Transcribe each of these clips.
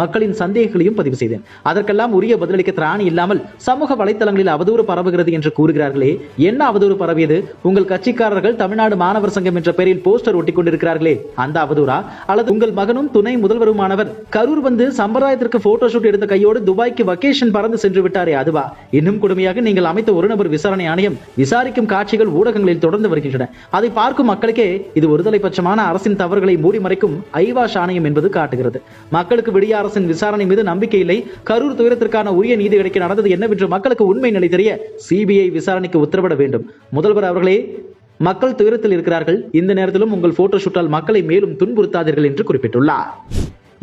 மக்களின் சந்தேகங்களையும் பதிவு செய்தேன். அதற்கெல்லாம் உரிய பதிலளிக்க திராணி இல்லாமல் சமூக வலைதளங்களில் அவதூறு பரவுகிறது என்று கூறுகிறார்களே என்ன அவதூறு பரவியது? உங்கள் கட்சிக்காரர்கள் தமிழ்நாடு மாணவர் சங்கம் என்ற பெயரில் போஸ்டர் ஒட்டிக் கொண்டிருக்கிறார்களே அந்த அவதூறா? அல்லது உங்கள் மகனும் துணை முதல்வருமானவர் கரூர் வந்து சம்பிரதாயத்திற்கு போட்டோ ஷூட் எடுத்த கையோடு துபாய்க்கு வக்கேஷன் பறந்து சென்று விட்டாரே அதுவா? இன்னும் கொடுமையாக நீங்கள் அமைத்த ஒரு நபர் விசாரணை ஆணையம் விசாரிக்கும் காட்சிகள் ஊடகங்களில் தொடர்ந்து வருகின்றன. அதை பார்க்கும் மக்களுக்கே இது ஒருதலைபட்சமான அரசின் தவறுகளை மூடி மறைக்கும் ஐவாஷ் ஆணையம் என்பது காட்டுகிறது. மக்களுக்கு விடிய அரசின் விசாரணை மீது நம்பிக்கை இல்லை. கரூர் துயரத்திற்கான உரிய நீதி கிடைக்க நடந்தது என்னவென்று மக்களுக்கு உண்மை நிலை தெரிய சிபிஐ விசாரணைக்கு உத்தரவிட வேண்டும். முதல்வர் அவர்களே மக்கள் துயரத்தில் இருக்கிறார்கள். இந்த நேரத்திலும் உங்கள் போட்டோ ஷூட்டால் மக்களை மேலும் துன்புறுத்தாதீர்கள் என்று குறிப்பிட்டுள்ளார்.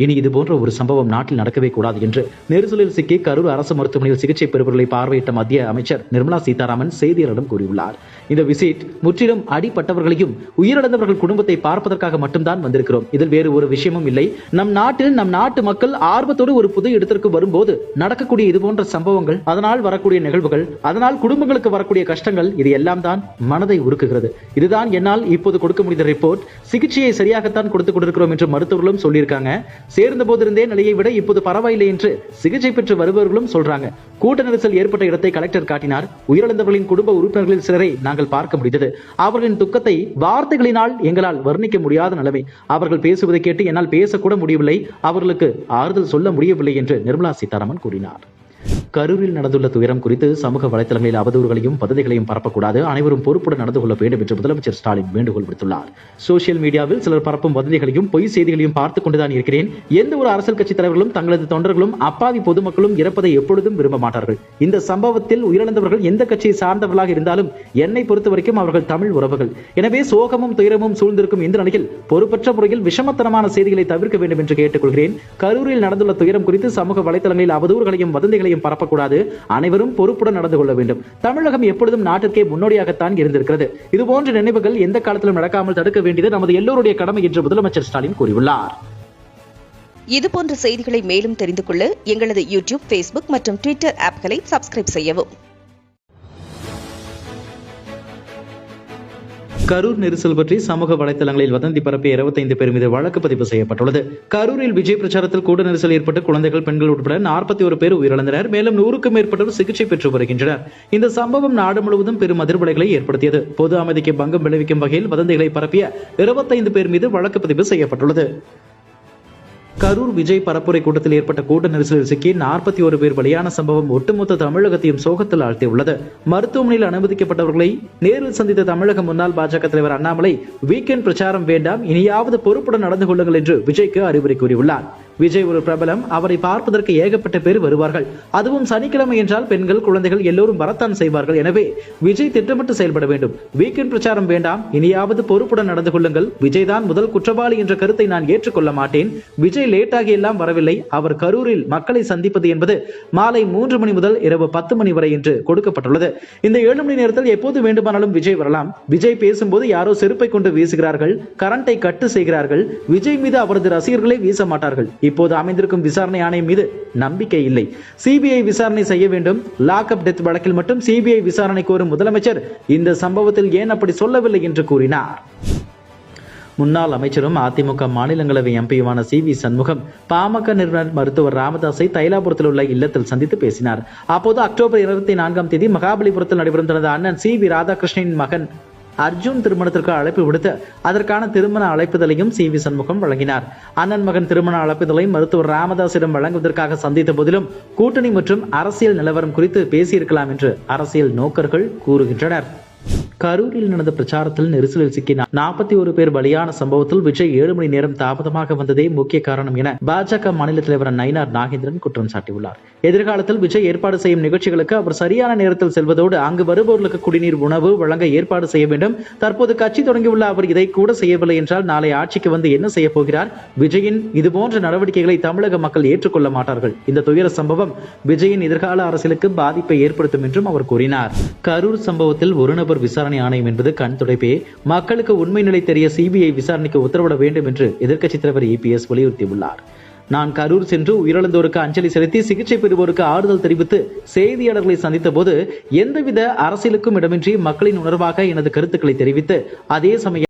இனி இது போன்ற ஒரு சம்பவம் நாட்டில் நடக்கவே கூடாது என்று நெரிசலில் சிக்கி கரூர் அரசு மருத்துவமனையில் சிகிச்சை பெறுபவர்களை பார்வையிட்ட மத்திய அமைச்சர் நிர்மலா சீதாராமன் செய்தியாளரிடம் கூறியுள்ளார். இந்த விசிட் முற்றிலும் அடிப்பட்டவர்களையும் உயிரிழந்தவர்கள் குடும்பத்தை பார்ப்பதற்காக மட்டும்தான் வந்திருக்கிறோம். இதில் வேறு ஒரு விஷயமும் இல்லை. நம் நாட்டில் நம் நாட்டு மக்கள் ஆர்வத்தோடு ஒரு புது இடத்திற்கு வரும்போது நடக்கக்கூடிய இது போன்ற சம்பவங்கள் அதனால் வரக்கூடிய நிகழ்வுகள் அதனால் குடும்பங்களுக்கு வரக்கூடிய கஷ்டங்கள் இது எல்லாம் தான் மனதை உருக்குகிறது. இதுதான் என்னால் இப்போது கொடுக்க முடிந்த ரிப்போர்ட் சிகிச்சையை சரியாகத்தான் கொடுத்துக் கொண்டிருக்கிறோம் என்று மருத்துவர்களும் சொல்லியிருக்காங்க. சேர்ந்த போதிருந்தே நிலையை விட இப்போது பரவாயில்லை என்று சிகிச்சை பெற்று வருபவர்களும் சொல்றாங்க. கூட்ட நெரிசல் ஏற்பட்ட இடத்தை கலெக்டர் காட்டினார். உயிரிழந்தவர்களின் குடும்ப உறுப்பினர்களில் சிலரை நாங்கள் பார்க்க முடிந்தது. அவர்களின் துக்கத்தை வார்த்தைகளினால் எங்களால் வர்ணிக்க முடியாத நிலைமை. அவர்கள் பேசுவதை கேட்டு என்னால் பேசக்கூட முடியவில்லை. அவர்களுக்கு ஆறுதல் சொல்ல முடியவில்லை என்று நிர்மலா சீதாராமன் கூறினார். கரூரில் நடந்துள்ள துயரம் குறித்து சமூக வலைதளங்களில் அவதூறுகளையும் பதவிகளையும் பரப்பக்கூடாது. அனைவரும் பொறுப்புடன் நடந்து கொள்ள வேண்டும் என்று முதலமைச்சர் ஸ்டாலின் வேண்டுகோள் விடுத்துள்ளார். சோசியல் மீடியாவில் சிலர் பரப்பும் வதந்திகளையும் பொய் செய்திகளையும் பார்த்துக் கொண்டுதான் இருக்கிறேன். எந்த ஒரு அரசியல் கட்சி தலைவர்களும் தங்களது தொண்டர்களும் அப்பாவி பொதுமக்களும் இறப்பதை எப்பொழுதும் விரும்ப மாட்டார்கள். இந்த சம்பவத்தில் உயிரிழந்தவர்கள் எந்த கட்சியை சார்ந்தவர்களாக இருந்தாலும் என்னை பொறுத்த வரைக்கும் அவர்கள் தமிழ் உறவுகள். எனவே சோகமும் துயரமும் சூழ்ந்திருக்கும் இந்த நிலையில் பொறுப்பற்ற முறையில் விஷமத்தனமான செய்திகளை தவிர்க்க வேண்டும் என்று கேட்டுக்கொள்கிறேன். கரூரில் நடந்துள்ள துயரம் குறித்து சமூக வலைதளங்களில் அவதூறுகளையும் வதந்திகளையும் பரப்பக்கூடாது. அனைவரும் பொறுப்புடன் நடந்து கொள்ள வேண்டும். தமிழகம் எப்பொழுதும் நாட்டிற்கே முன்னோடியாகத்தான் இருந்திருக்கிறது. இதுபோன்ற நினைவுகள் எந்த காலத்திலும் நடக்காமல் தடுக்க வேண்டியது நமது எல்லோருடைய கடமை என்று முதலமைச்சர் ஸ்டாலின் கூறியுள்ளார். இதுபோன்ற செய்திகளை மேலும் தெரிந்து கொள்ள எங்களது யூடியூப் ஃபேஸ்புக் மற்றும் ட்விட்டர் ஆப்களை சப்ஸ்கிரைப் செய்யவும். கரூர் நெரிசல் பற்றி சமூக வலைதளங்களில் வதந்தி பரப்பிய இருபத்தைந்து பேர் மீது வழக்கு பதிவு செய்யப்பட்டுள்ளது. கரூரில் விஜய் பிரச்சாரத்தில் கூட நெரிசல் ஏற்பட்டு குழந்தைகள் பெண்கள் உட்பட நாற்பத்தி ஒரு பேர் உயிரிழந்தனர். மேலும் நூறுக்கும் மேற்பட்டோர் சிகிச்சை பெற்று வருகின்றனர். இந்த சம்பவம் நாடு முழுவதும் பெரும் அதிர்வலைகளை ஏற்படுத்தியது. பொது அமைதிக்கு பங்கம் விளைவிக்கும் வகையில் வதந்திகளை பரப்பிய இருபத்தைந்து பேர் மீது வழக்கு பதிவு செய்யப்பட்டுள்ளது. கரூர் விஜய் பரப்புரை கூட்டத்தில் ஏற்பட்ட கூட்ட நெரிசலில் சிக்கி நாற்பத்தி ஒரு பேர் பலியான சம்பவம் ஒட்டுமொத்த தமிழகத்தையும் சோகத்தில் ஆழ்த்தியுள்ளது. மருத்துவமனையில் அனுமதிக்கப்பட்டவர்களை நேரில் சந்தித்த தமிழக முன்னாள் பாஜக தலைவர் அண்ணாமலை வீக்கெண்ட் பிரச்சாரம் வேண்டாம் இனியாவது பொறுப்புடன் நடந்து கொள்ளுங்கள் என்று விஜய்க்கு அறிவுரை கூறியுள்ளார். விஜய் ஒரு பிரபலம். அவரை பார்ப்பதற்கு ஏகப்பட்ட பேர் வருவார்கள். அதுவும் சனிக்கிழமை என்றால் பெண்கள் குழந்தைகள் எல்லோரும் வரத்தான் செய்வார்கள். எனவே விஜய் திட்டமிட்டு செயல்பட வேண்டும். வீக்கெண்ட் பிரச்சாரம் வேண்டாம். இனியாவது பொறுப்புடன் நடந்து கொள்ளுங்கள். விஜய் தான் முதல் குற்றவாளி என்ற கருத்தை நான் ஏற்றுக்கொள்ள மாட்டேன். விஜய் லேட்டாகி எல்லாம் வரவில்லை. அவர் கரூரில் மக்களை சந்திப்பது என்பது மாலை மூன்று மணி முதல் இரவு பத்து மணி வரை என்று கொடுக்கப்பட்டுள்ளது. இந்த ஏழு மணி நேரத்தில் எப்போது வேண்டுமானாலும் விஜய் வரலாம். விஜய் பேசும்போது யாரோ செருப்பை கொண்டு வீசுகிறார்கள். கரண்டை கட்டு செய்கிறார்கள். விஜய் மீது அவரது ரசிகர்களே வீச மாட்டார்கள். இப்போது அமைந்திருக்கும் விசாரணை ஆணையம் மீது நம்பிக்கை இல்லை. சிபிஐ விசாரணை செய்ய வேண்டும். லாக் அப் டெத் வழக்கில் மட்டும் சிபிஐ விசாரணை கோரும் முதலமைச்சர் இந்த சம்பவத்தில் ஏன் அப்படி சொல்லவில்லை என்று கூறினார். முன்னாள் அமைச்சரும் அதிமுக மாநிலங்களவை எம்பியுமான சி வி சண்முகம் பாமக நிறுவனர் மருத்துவர் ராமதாஸை தைலாபுரத்தில் உள்ள இல்லத்தில் சந்தித்து பேசினார். அப்போது அக்டோபர் இருபத்தி நான்காம் தேதி மகாபலிபுரத்தில் நடைபெறும் தனது அண்ணன் சி வி ராதாகிருஷ்ணனின் மகன் அர்ஜுன் திருமணத்திற்கு அழைப்பு விடுத்து அதற்கான திருமண அழைப்புதலையும் சி வி சண்முகம் வழங்கினார். அண்ணன் மகன் திருமண அழைப்புதலை மருத்துவர் ராமதாசிடம் வழங்குவதற்காக சந்தித்த போதிலும் கூட்டணி மற்றும் அரசியல் நிலவரம் குறித்து பேசியிருக்கலாம் என்று அரசியல் நோக்கர்கள் கூறுகின்றனர். கரூரில் நடந்த பிரச்சாரத்தில் நெரிசலில் சிக்கி நாற்பத்தி ஒரு பேர் பலியான சம்பவத்தில் விஜய் ஏழு மணி நேரம் தாமதமாக வந்ததே முக்கிய காரணம் என பாஜக மாநில தலைவர் நயினார் நாகேந்திரன் குற்றம் சாட்டியுள்ளார். எதிர்காலத்தில் விஜய் ஏற்பாடு செய்யும் நிகழ்ச்சிகளுக்கு அவர் சரியான நேரத்தில் செல்வதோடு அங்கு வருபவர்களுக்கு குடிநீர் உணவு வழங்க ஏற்பாடு செய்ய வேண்டும். தற்போது கட்சி தொடங்கியுள்ள அவர் இதை கூட செய்யவில்லை என்றால் நாளை ஆட்சிக்கு வந்து என்ன செய்ய போகிறார்? விஜயின் இதுபோன்ற நடவடிக்கைகளை தமிழக மக்கள் ஏற்றுக்கொள்ள மாட்டார்கள். இந்த துயர சம்பவம் விஜயின் எதிர்கால அரசியலுக்கு பாதிப்பை ஏற்படுத்தும் என்றும் அவர் கூறினார். கரூர் சம்பவத்தில் ஒரு நபர் விசாரணை ஆணையம் என்பது கண் துடைப்பே. மக்களுக்கு உண்மை நிலை தெரிய சிபிஐ விசாரணைக்கு உத்தரவிட வேண்டும் என்று எதிர்க்கட்சித் தலைவர் இபிஎஸ் வலியுறுத்தியுள்ளார். நான் கரூர் சென்று உயிரிழந்தோருக்கு அஞ்சலி செலுத்தி சிகிச்சை பெறுவோருக்கு ஆறுதல் தெரிவித்து செய்தியாளர்களை சந்தித்த போது எந்தவித அரசியலுக்கும் இடமின்றி மக்களின் உணர்வாக எனது கருத்துக்களை தெரிவித்து அதே சமயம்